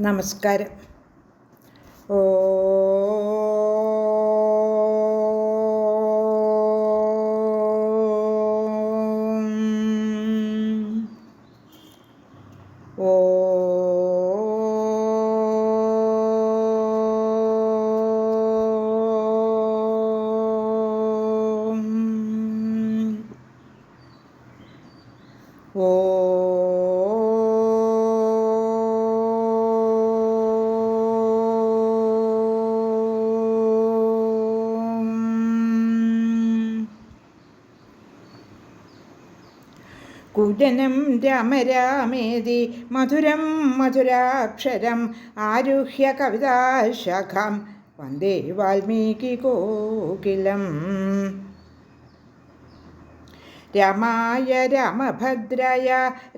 നമസ്കാരം. കുജനം രാമരാമേതി മധുരം മധുരാക്ഷരം ആരുഹ്യ കവിതാശാഖം വന്ദേ വാൽമീകി കോകിലം രാമായ രാമഭദ്രായ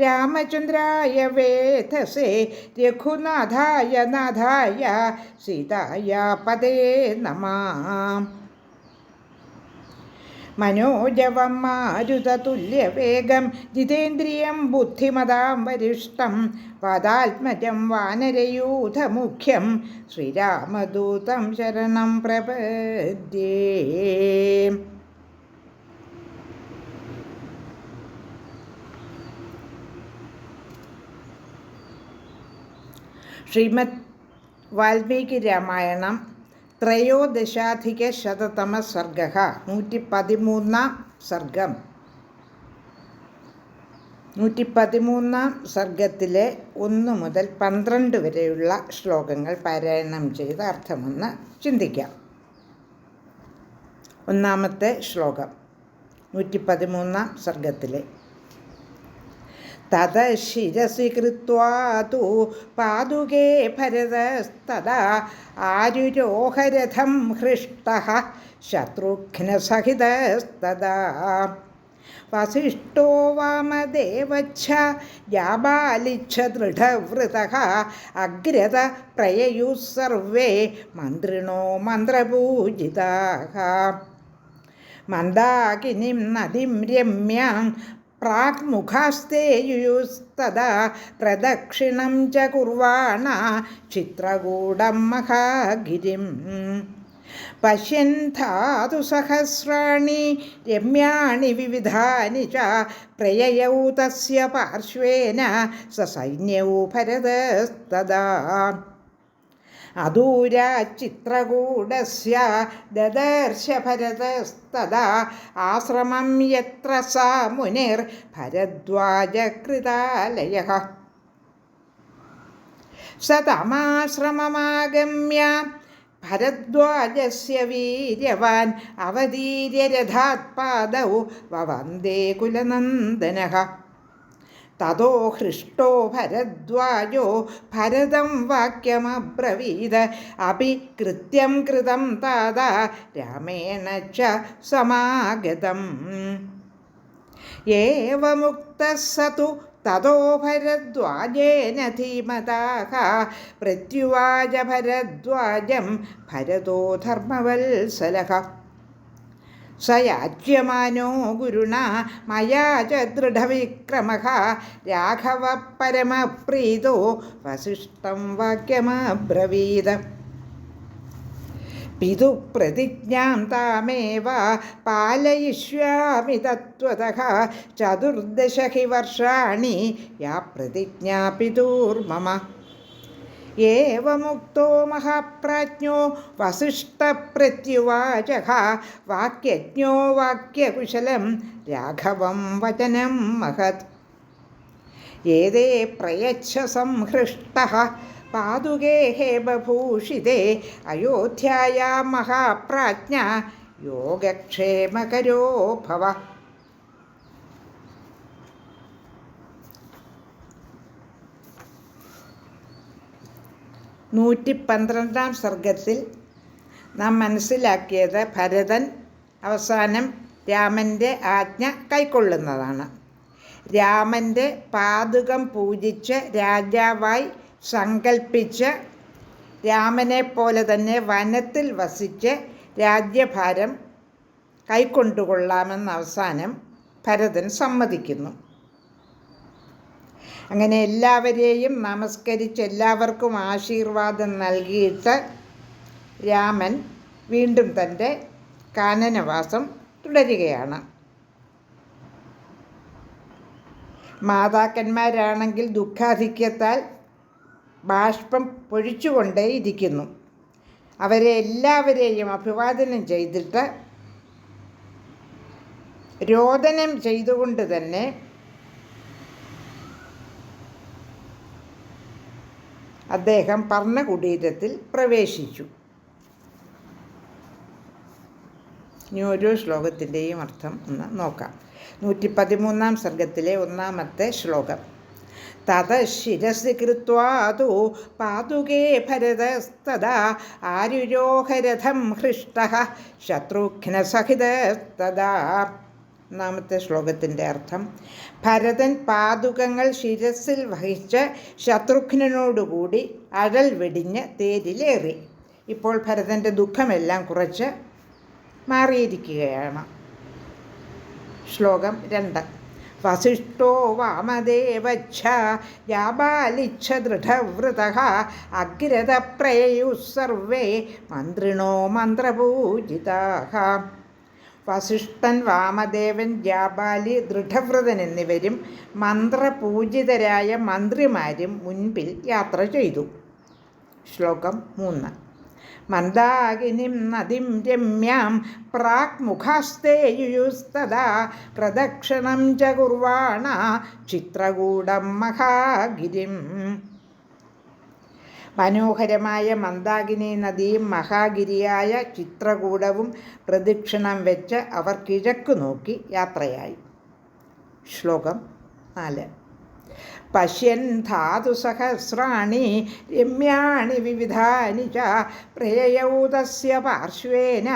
രാമചന്ദ്രായ വേധസേ രഘുനാഥായ നാഥായ സീതായ പദേ നമാം മനോജവം മാരുതതുല്യവേഗം ജിതേന്ദ്രിയം ബുദ്ധിമതാം വരിഷ്ടം പദാത്മജം വാനരയൂഥമുഖ്യം ശ്രീരാമദൂതം ശരണം പ്രപദ്യേ. ശ്രീമദ് വാൽമീകി രാമായണം ത്രയോദശാധിക ശതതമ സർഗ. നൂറ്റി പതിമൂന്നാം സർഗം. നൂറ്റി പതിമൂന്നാം സർഗത്തിലെ ഒന്ന് മുതൽ പന്ത്രണ്ട് വരെയുള്ള ശ്ലോകങ്ങൾ പാരായണം ചെയ്ത് അർത്ഥമൊന്ന് ചിന്തിക്കാം. ഒന്നാമത്തെ ശ്ലോകം. നൂറ്റി പതിമൂന്നാം സർഗത്തിലെ തത ശിരസി കൃത്വാ തു പാതുകേ ഭരതസ്തദാ ആരുരോഹരഥം ഹൃഷ്ട ശത്രുഘ്നസഹിതസ്തദാ വസിഷ്ഠോ വാമദേവച്ഛ ജാബാലിച്ഛ ദൃഢവൃത അഗ്രത പ്രയയുः സർവേ മന്ത്രിണോ മന്ത്രപൂജിതാ മന്ദാകിനിം നദിം രമ്യാം പ്രാഗ്മുഖാസ്തേയുസ്തദാ പ്രദക്ഷിണം ച കുർവാണ ചിത്രകൂടം മഹാഗിരിം പശ്യൻ ധാതു സഹസ്രാണി രമ്യാണി വിവിധാനി ച പ്രയയൗ തസ്യ പാർശ്വേന സസൈന്യൗ ഭരതസ്തദാ അദൂരാച്ചിത്രകൂടസ്യ ദദർശ ഭരതസ്തദാ ആശ്രമം യത്ര സാ മുനിർ ഭരദ്വാജകൃതാലയ. സതമാശ്രമമാഗമ്യ ഭരദ്വാജസ്യ വീര്യവാൻ അവതീര്യ രഥാത് പാദൗ വവന്ദേ കുലനന്ദനഃ. തതോ ഹൃഷ്ടോ ഭരദ്വാജോ ഭരതം വാക്യമബ്രവീത്. അപി കൃത്യം കൃതം താതാ രാമേണ ച സമാഗതം. ഏവമുക്ത സതു തതോ ഭരദ്വാജേന ധീമതാഹ. പ്രത്യുവാച ഭരദ്വാജം ഭരതോ ധർമ്മവത്സലഃ സ യാജ്യമാനോ ഗുരുണ മയാ ച ദൃഢവിക്രമഃ രാഘവ പരമപ്രീതോ വസിഷ്ഠം വാക്യമബ്രവീത്. പിതുപ്രതിജ്ഞാം താമേവ പാലയിഷ്യാമി തത്വത ചതുർദശ വർഷാണി യാ പ്രതിജ്ഞാ പിതൂർമമ ഏവമുക്തോ മഹാപ്രാജ്ഞോ വസിഷ്ഠപ്രത്യുവാചക വാക്യജ്ഞോ വാക്യകുശലം രാഘവം വചനം മഹത്. ഏതേ പ്രയച്ഛ സംഹൃഷ്ട പാതുകേ ഹേമഭൂഷിതേ അയോധ്യായാ മഹാപ്രാജ്ഞ യോഗക്ഷേമകരോ ഭവ. നൂറ്റി പന്ത്രണ്ടാം സർഗത്തിൽ നാം മനസ്സിലാക്കിയത് ഭരതൻ അവസാനം രാമന്റെ ആജ്ഞ കൈക്കൊള്ളുന്നതാണ്. രാമന്റെ പാതുകം പൂജിച്ച് രാജാവായി സങ്കൽപ്പിച്ച് രാമനെ പോലെ തന്നെ വനത്തിൽ വസിച്ച് രാജ്യഭാരം കൈക്കൊണ്ടുകൊള്ളാമെന്ന് അവസാനം ഭരതൻ സമ്മതിക്കുന്നു. അങ്ങനെ എല്ലാവരെയും നമസ്കരിച്ച് എല്ലാവർക്കും ആശീർവാദം നൽകിയിട്ട് രാമൻ വീണ്ടും തന്റെ കാനനവാസം തുടരുകയാണ്. മാതാക്കന്മാരാണെങ്കിൽ ദുഃഖാധിക്യത്താൽ ബാഷ്പം പൊഴിച്ചുകൊണ്ടേയിരിക്കുന്നു അവരെ എല്ലാവരെയും അഭിവാദനം ചെയ്തിട്ട് രോദനം ചെയ്തുകൊണ്ട് തന്നെ അദ്ദേഹം പർണകുടീരത്തിൽ പ്രവേശിച്ചു. ഇനി ഓരോ ശ്ലോകത്തിന്റെയും അർത്ഥം ഒന്ന് നോക്കാം. നൂറ്റി പതിമൂന്നാം സർഗത്തിലെ ഒന്നാമത്തെ ശ്ലോകം. തത ശിരസി കൃത്വാതു പാതുകേ ഭരതസ്തദാ ആരുരോഹരഥം ഹൃഷ്ട ശത്രുഘ്നസഹിതസ്തദാ. ഒന്നാമത്തെ ശ്ലോകത്തിന്റെ അർത്ഥം ഭരതൻ പാതുകങ്ങൾ ശിരസിൽ വഹിച്ച് ശത്രുഘ്നോടുകൂടി അഴൽ വെടിഞ്ഞ് തേരിലേറി. ഇപ്പോൾ ഭരതന്റെ ദുഃഖമെല്ലാം കുറച്ച് മാറിയിരിക്കുകയാണ്. ശ്ലോകം രണ്ട് വസിഷ്ഠോ വാമദേവച്ഛ യാബാലിച്ഛ ദൃഢവ്രത അഗ്രതപ്രയയുः സർവേ മന്ത്രിണോ മന്ത്രപൂജിതാ. വസിഷ്ഠൻ വാമദേവൻ ജാബാലി ദൃഢവ്രതൻ എന്നിവരും മന്ത്രപൂജിതരായ മന്ത്രിമാരും മുൻപിൽ യാത്ര ചെയ്തു. ശ്ലോകം മൂന്ന്. മന്ദാകിനിം നദിം രമ്യാം പ്രാക് മുഖാസ്തേയുസ്തദാ പ്രദക്ഷിണം ച ചിത്രകൂടം മഹാഗിരിം മനോഹരമായ മന്ദാകിനി നദിയും മഹാഗിരിയായ ചിത്രകൂടവും പ്രദക്ഷിണം വെച്ച് അവർ കിഴക്ക് നോക്കി യാത്രയായി. ശ്ലോകം നാല്. പശ്യൻ ധാതുസഹസ്രാണി രമ്യാണി വിവിധാനി ച പ്രേയൗതസ്യ പാർശ്വേന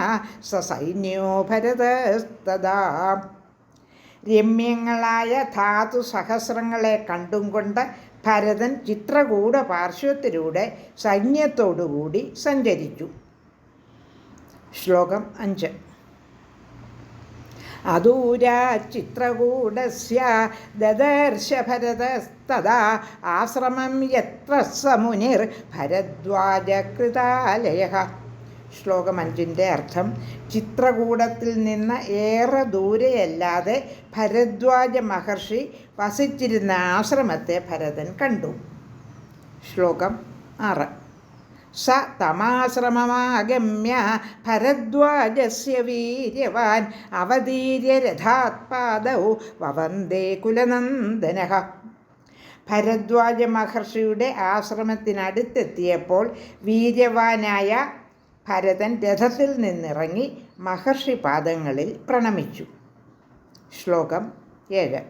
സസൈന്യോ ഭരതസ്തദാ. രമ്യങ്ങളായ ധാതു സഹസ്രങ്ങളെ കണ്ടും കൊണ്ട് ഭരതൻ ചിത്രകൂട പാർശ്വത്തിലൂടെ സൈന്യത്തോടുകൂടി സഞ്ചരിച്ചു. ശ്ലോകം അഞ്ച്. അദൂരാ ചിത്രകൂടസ്യ ദദർശ ഭരതസ്തദാ ആശ്രമം യത്ര സമുനിർ ഭരദ്വാജകൃതാലയ. ശ്ലോകം അഞ്ചിന്റെ അർത്ഥം ചിത്രകൂടത്തിൽ നിന്ന് ഏറെ ദൂരെയല്ലാതെ ഭരദ്വാജ മഹർഷി വസിച്ചിരുന്ന ആശ്രമത്തെ ഭരതൻ കണ്ടു. ശ്ലോകം ആറ്. സ തമാശ്രമമാഗമ്യ ഭരദ്വാജസ്യ വീര്യവാൻ അവതീര്യ രഥാത്പാദൗ വവന്ദേ കുലനന്ദന. ഭരദ്വാജ മഹർഷിയുടെ ആശ്രമത്തിനടുത്തെത്തിയപ്പോൾ വീര്യവാനായ ഭരതൻ രഥത്തിൽ നിന്നിറങ്ങി മഹർഷി പാദങ്ങളിൽ പ്രണമിച്ചു. ശ്ലോകം ഏഴ്.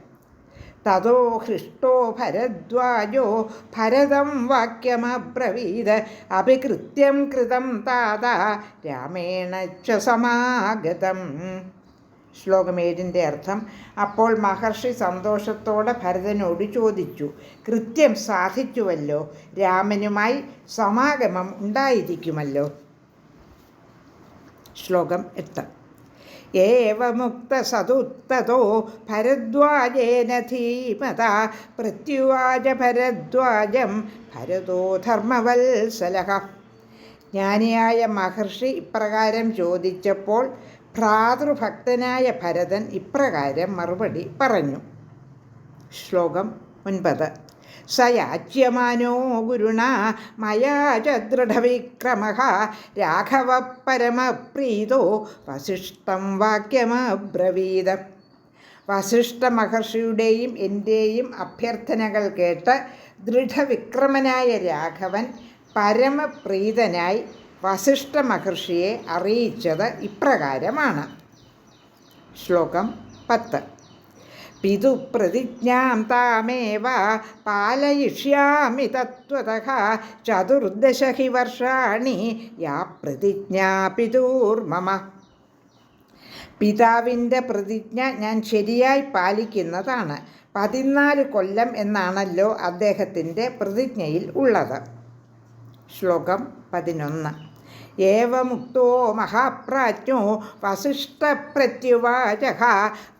തതോ ഹൃഷ്ടോ ഭരദ്വാജോ ഭരതം വാക്യമബ്രവീത് അഭികൃത്യം കൃതം താത രാമേണ ച സമാഗതം. ശ്ലോകം ഏഴിന്റെ അർത്ഥം അപ്പോൾ മഹർഷി സന്തോഷത്തോടെ ഭരതനോട് ചോദിച്ചു കൃത്യം സാധിച്ചുവല്ലോ? രാമനുമായി സമാഗമം ഉണ്ടായിരിക്കുമല്ലോ? ശ്ലോകം എട്ട്. ഏവമുക്തസതുത്തതോ ഭരദ്വാജേന ധീമത പ്രത്യുവാച ഭരദ്വാജം ഭരതോ ധർമ്മവത്സല ജ്ഞാനിയായ മഹർഷി ഇപ്രകാരം ചോദിച്ചപ്പോൾ ഭ്രാതൃഭക്തനായ ഭരതൻ ഇപ്രകാരം മറുപടി പറഞ്ഞു. ശ്ലോകം ഒൻപത്. സ യാച്യമാനോ ഗുരുണ മയാ ച ദൃഢവിക്രമ രാഘവ പരമപ്രീതോ വസിഷ്ഠം വാക്യമബ്രവീത. വസിഷ്ഠ മഹർഷിയുടെയും എന്റെയും അഭ്യർത്ഥനകൾ കേട്ട് ദൃഢവിക്രമനായ രാഘവൻ പരമപ്രീതനായി വസിഷ്ഠ മഹർഷിയെ അറിയിച്ചത് ഇപ്രകാരമാണ്. ശ്ലോകം പത്ത്. പിതുപ്രതിജ്ഞാം താമേവ പാലയിഷ്യാമി തത്വതഃ ചതുർദശ ഹി വർഷാണി. യാ പ്രതിജ്ഞാ പിതൂർമമ. പിതാവിന്റെ പ്രതിജ്ഞ ഞാൻ ശരിയായി പാലിക്കുന്നതാണ്. പതിനാല് കൊല്ലം എന്നാണല്ലോ അദ്ദേഹത്തിന്റെ പ്രതിജ്ഞയിൽ ഉള്ളത്. ശ്ലോകം പതിനൊന്ന്. ഏവമുക്തോ മഹാപ്രാജ്ഞോ വസിഷ്ഠപ്രത്യുവാച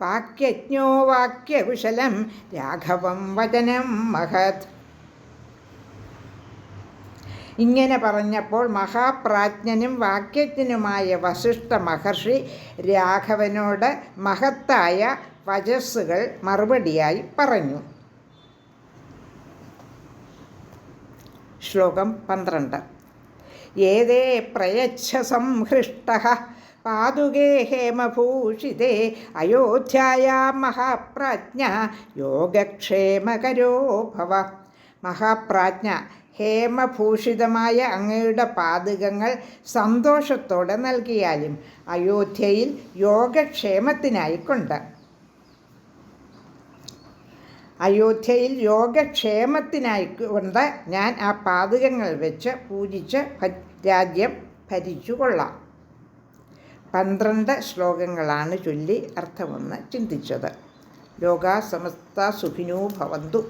വാക്യജ്ഞോ വാക്യകുശലം രാഘവം വചനം മഹത്. ഇങ്ങനെ പറഞ്ഞപ്പോൾ മഹാപ്രാജ്ഞനും വാക്യജ്ഞനുമായ വസിഷ്ഠ മഹർഷി രാഘവനോട് മഹത്തായ വചസ്സുകൾ മറുപടിയായി പറഞ്ഞു. ശ്ലോകം പന്ത്രണ്ട്. ഏതേ പ്രയച്ഛ സംഹൃഷ്ട പാതുകേ ഹേമഭൂഷിതേ അയോധ്യയാ മഹാപ്രാജ്ഞ യോഗക്ഷേമകരോ ഭവ. മഹാപ്രാജ്ഞ ഹേമഭൂഷിതമായ അങ്ങയുടെ പാതുകങ്ങൾ സന്തോഷത്തോടെ നൽകിയാലും അയോധ്യയിൽ യോഗക്ഷേമത്തിനായിക്കൊണ്ട്. അയോധ്യയിൽ യോഗക്ഷേമത്തിനായിക്കൊണ്ട് ഞാൻ ആ പാതുകങ്ങൾ വെച്ച് പൂജിച്ച് രാജ്യം ഭരിച്ചു കൊള്ളാം പന്ത്രണ്ട് ശ്ലോകങ്ങളാണ് ചൊല്ലി അർത്ഥമൊന്ന് ചിന്തിച്ചത്. ലോകാ സമസ്ത സുഖിനോ ഭവന്തു.